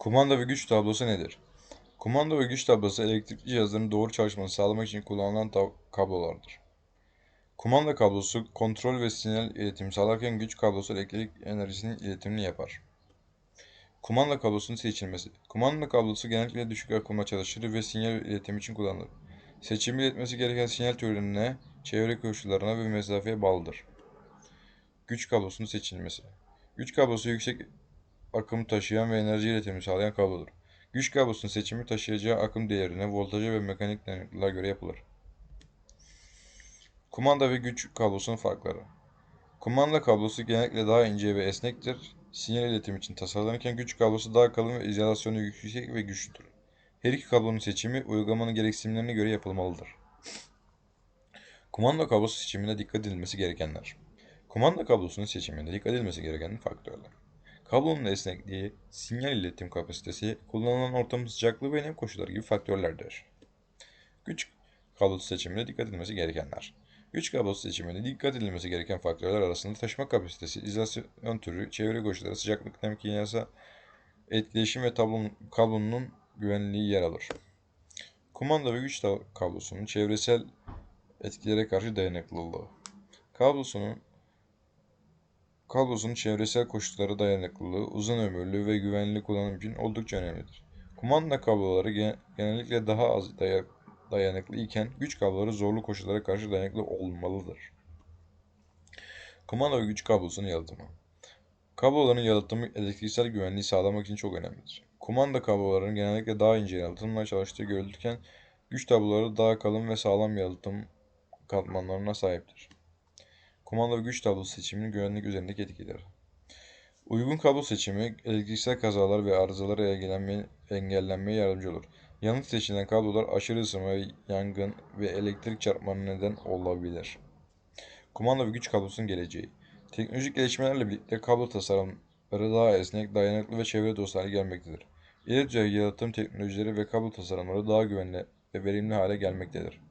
Kumanda ve güç tablosu nedir? Kumanda ve güç tablosu elektrikli cihazların doğru çalışmasını sağlamak için kullanılan kablolardır. Kumanda kablosu kontrol ve sinyal iletimi sağlarken güç kablosu elektrik enerjisinin iletimini yapar. Kumanda kablosunun seçilmesi. Kumanda kablosu genellikle düşük akımla çalışır ve sinyal iletimi için kullanılır. Seçimi iletmesi gereken sinyal türüne, çevre koşullarına ve mesafeye bağlıdır. Güç kablosunun seçilmesi. Güç kablosu yüksek akım taşıyan ve enerji iletimi sağlayan kablodur. Güç kablosunun seçimi taşıyacağı akım değerine, voltaja ve mekanik dayanıklılığa göre yapılır. Kumanda ve güç kablosunun farkları. Kumanda kablosu genellikle daha ince ve esnektir. Sinyal iletimi için tasarlanırken güç kablosu daha kalın ve izolasyonu yüksek ve güçlüdür. Her iki kablonun seçimi uygulamanın gereksinimlerine göre yapılmalıdır. Kumanda kablosu seçiminde dikkat edilmesi gerekenler. Kumanda kablosunun seçiminde dikkat edilmesi gereken faktörler. Kablonun esnekliği, sinyal iletim kapasitesi, kullanılan ortamın sıcaklığı ve nem koşulları gibi faktörlerdir. Güç kablosu seçiminde dikkat edilmesi gerekenler. Güç kablosu seçiminde dikkat edilmesi gereken faktörler arasında taşıma kapasitesi, izolasyon türü, çevre koşulları, sıcaklık, nem, kimyasal etkileşim ve tablonun, kablonun güvenliği yer alır. Kumanda ve güç kablosunun çevresel etkilere karşı dayanıklılığı. Kablosunun Kablosunun çevresel koşullara dayanıklılığı, uzun ömürlü ve güvenli kullanım için oldukça önemlidir. Kumanda kabloları gen- genellikle daha az daya- dayanıklı iken güç kabloları zorlu koşullara karşı dayanıklı olmalıdır. Kumanda ve güç kablosunun yalıtımı. Kabloların yalıtımı elektriksel güvenliği sağlamak için çok önemlidir. Kumanda kablolarının genellikle daha ince yalıtımla çalıştığı görülürken güç kabloları daha kalın ve sağlam yalıtım katmanlarına sahiptir. Kumanda ve güç tablosu seçiminin güvenlik üzerindeki etkileri. Uygun kablo seçimi elektriksel kazalar ve arızalara engellenmeye, yardımcı olur. Yanlış seçilen kablolar aşırı ısınma, yangın ve elektrik çarpmanın neden olabilir. Kumanda ve güç kablosunun geleceği. Teknolojik gelişmelerle birlikte kablo tasarımları daha esnek, dayanıklı ve çevre dostu hale gelmektedir. İleri düzey yalıtım teknolojileri ve kablo tasarımları daha güvenli ve verimli hale gelmektedir.